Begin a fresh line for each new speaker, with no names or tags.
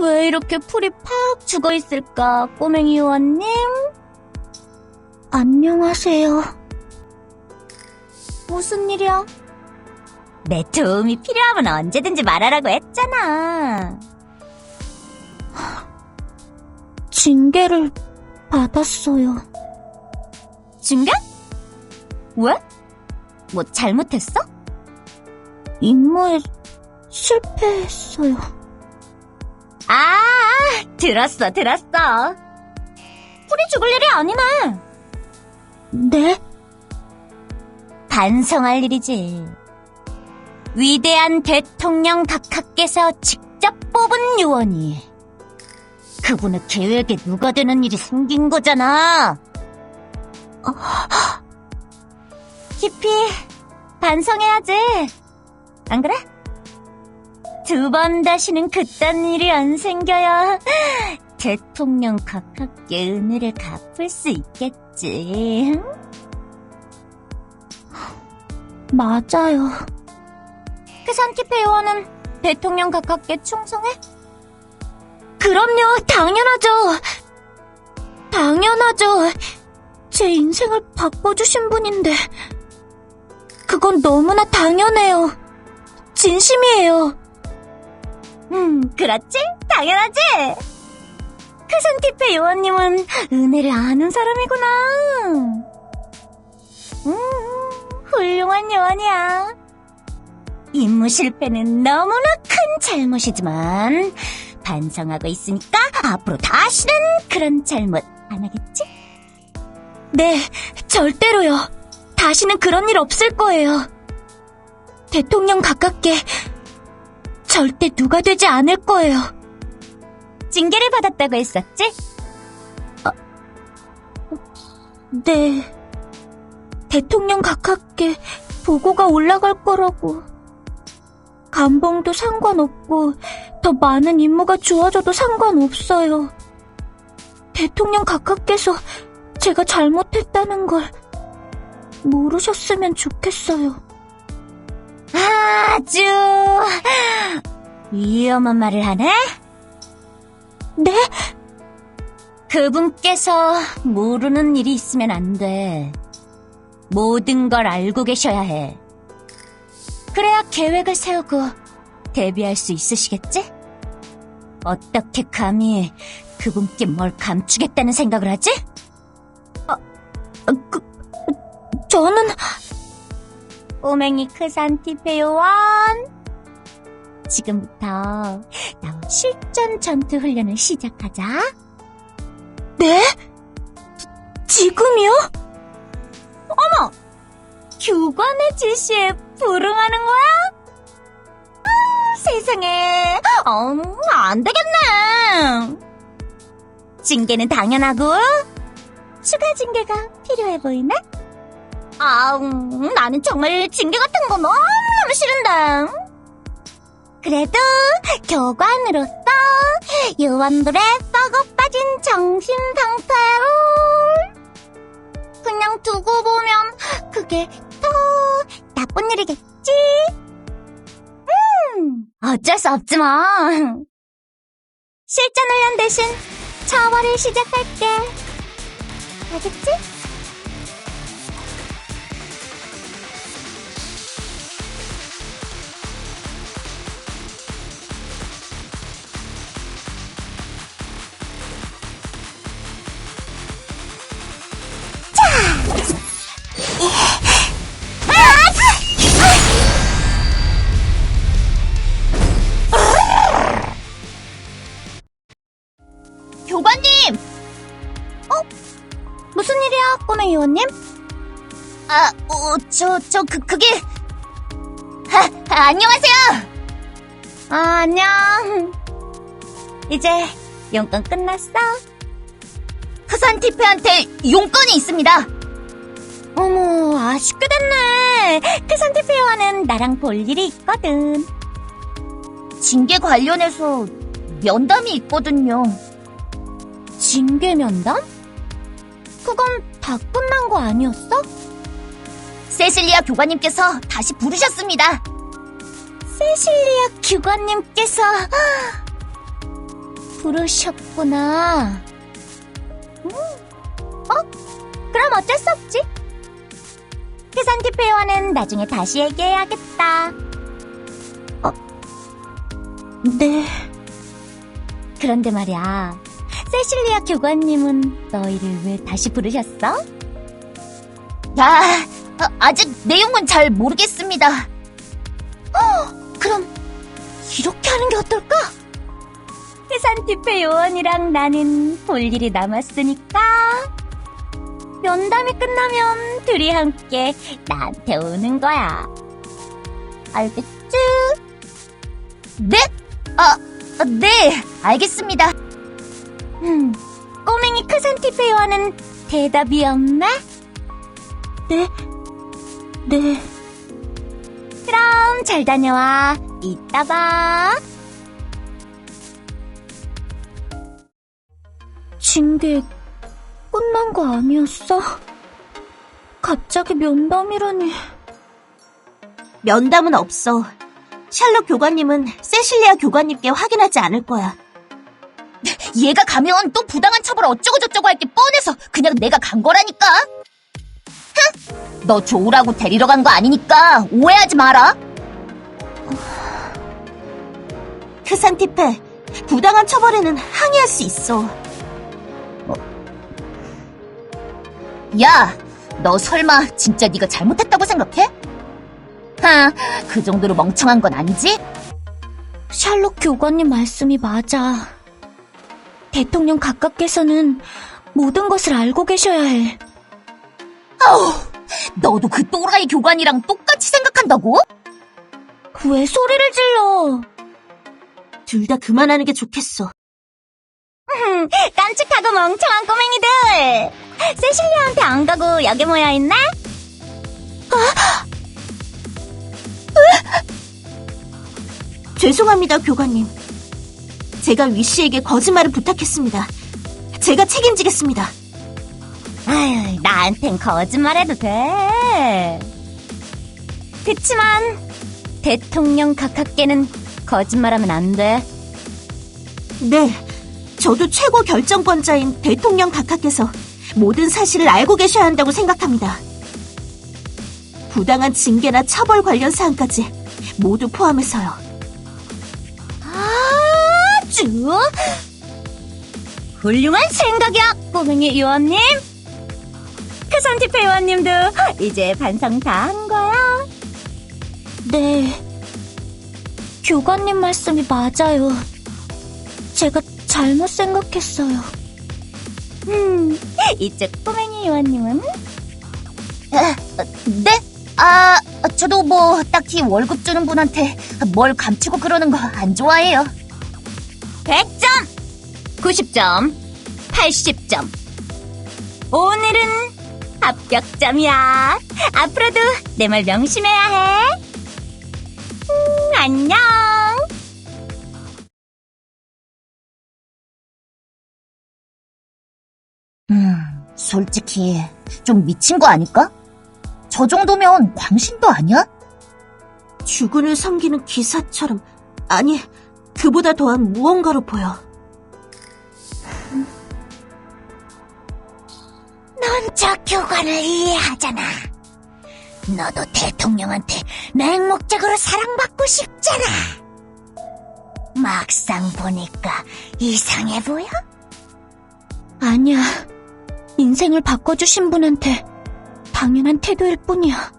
왜 이렇게 풀이 팍 죽어 있을까, 꼬맹이 의원님? 안녕하세요. 무슨 일이야? 내 도움이 필요하면 언제든지 말하라고 했잖아. 징계를 받았어요. 징계? 왜? 뭐 잘못했어? 임무에 실패했어요. 아, 들었어, 들었어. 풀이 죽을 일이 아니네. 네? 반성할 일이지. 위대한 대통령 각하께서 직접 뽑은 요원이 그분의 계획에 누가 되는 일이 생긴 거잖아. 깊이 반성해야지. 안 그래? 두 번 다시는 그딴 일이 안 생겨야 대통령 각하께 은혜를 갚을 수 있겠지. 맞아요. 그 산티페 요원은 대통령 각하께 충성해? 그럼요, 당연하죠. 당연하죠. 제 인생을 바꿔주신 분인데. 그건 너무나 당연해요. 진심이에요. 음, 그렇지? 당연하지? 크산티페 요원님은 은혜를 아는 사람이구나. 음, 훌륭한 요원이야. 임무 실패는 너무나 큰 잘못이지만 반성하고 있으니까 앞으로 다시는 그런 잘못 안 하겠지? 네, 절대로요. 다시는 그런 일 없을 거예요. 대통령 가깝게 절대 누가 되지 않을 거예요. 징계를 받았다고 했었지? 아, 네. 대통령 가깝게 보고가 올라갈 거라고. 감봉도 상관없고 더 많은 임무가 주어져도 상관없어요. 대통령 각하께서 제가 잘못했다는 걸 모르셨으면 좋겠어요. 아주 위험한 말을 하네? 네? 그분께서 모르는 일이 있으면 안 돼. 모든 걸 알고 계셔야 해. 그래야 계획을 세우고 대비할 수 있으시겠지? 어떻게 감히 그분께 뭘 감추겠다는 생각을 하지? 아, 그, 저는 꼬맹이 크산티페 요원 지금부터 나와 실전 전투 훈련을 시작하자. 네? 지금이요? 어머! 교관의 지시에 불응하는 거야? 아, 세상에, 어, 안 되겠네. 징계는 당연하고, 추가 징계가 필요해 보이네? 아, 음, 나는 정말 징계 같은 거 너무너무 싫은데. 그래도 교관으로서 요원들의 썩어 빠진 정신 상태로 그냥 두고 보면 그게 더 나쁜 일이겠지? 음, 어쩔 수 없지 뭐. 실전 훈련 대신 차월을 시작할게. 알겠지? 무슨 일이야, 꼬맹이 의원님? 아, 어, 저, 저, 그, 그게. 아, 아, 안녕하세요! 아, 안녕. 이제 용건 끝났어? 크산티페한테 용건이 있습니다. 어머, 아쉽게 됐네. 크산티페와는 나랑 볼 일이 있거든. 징계 관련해서 면담이 있거든요. 징계 면담? 그건 다 끝난 거 아니었어? 세실리아 교관님께서 다시 부르셨습니다. 세실리아 교관님께서 부르셨구나. 음, 어? 그럼 어쩔 수 없지. 크산티페와는 나중에 다시 얘기해야겠다. 어? 네. 그런데 말이야. 세실리아 교관님은 너희를 왜 다시 부르셨어?
아, 아, 아직 내용은 잘 모르겠습니다.
그럼 이렇게 하는 게 어떨까? 크산티페 요원이랑 나는 볼 일이 남았으니까 면담이 끝나면 둘이 함께 나한테 오는 거야. 알겠지?
네? 아, 아, 네, 알겠습니다.
음, 꼬맹이 크산티페 요원은 대답이 없나? 네, 네. 그럼 잘 다녀와. 이따 봐. 징계 끝난 거 아니었어? 갑자기 면담이라니.
면담은 없어. 샬롯 교관님은 세실리아 교관님께 확인하지 않을 거야. 얘가 가면 또 부당한 처벌 어쩌고저쩌고 할 게 뻔해서 그냥 내가 간 거라니까. 흥! 너 좋으라고 데리러 간 거 아니니까 오해하지 마라. 크산티페, 부당한 처벌에는 항의할 수 있어. 어? 야, 너 설마 진짜 네가 잘못했다고 생각해? 하, 그 정도로 멍청한 건 아니지?
샬롯 교관님 말씀이 맞아. 대통령 각각께서는 모든 것을 알고 계셔야 해.
아우, 너도 그 또라이 교관이랑 똑같이 생각한다고?
왜 소리를 질러?
둘 다 그만하는 게 좋겠어.
깜찍하고 멍청한 꼬맹이들! 세실리아한테 안 가고 여기 모여있네?
죄송합니다, 교관님. 제가 위씨에게 거짓말을 부탁했습니다. 제가 책임지겠습니다.
아유, 나한텐 거짓말해도 돼. 그치만, 대통령 각하께는 거짓말하면 안 돼.
네, 저도 최고 결정권자인 대통령 각하께서 모든 사실을 알고 계셔야 한다고 생각합니다. 부당한 징계나 처벌 관련 사항까지 모두 포함해서요.
아주 훌륭한 생각이야, 꼬맹이 요원님. 크산티페 요원님도 이제 반성 다 한 거야. 네. 교관님 말씀이 맞아요. 제가 잘못 생각했어요. 음, 이쪽 꼬맹이 요원님은?
네? 아, 저도 뭐 딱히 월급 주는 분한테 뭘 감추고 그러는 거 안 좋아해요.
100점! 90점! 80점! 오늘은 합격점이야. 앞으로도 내 말 명심해야 해. 음, 안녕!
음, 솔직히 좀 미친 거 아닐까? 저 정도면 광신도 아니야? 주군을 섬기는 기사처럼 아니 그보다 더한 무언가로 보여.
넌 저 교관을 이해하잖아. 너도 대통령한테 맹목적으로 사랑받고 싶잖아. 막상 보니까 이상해 보여? 아니야. 인생을 바꿔주신 분한테 당연한 태도일 뿐이야.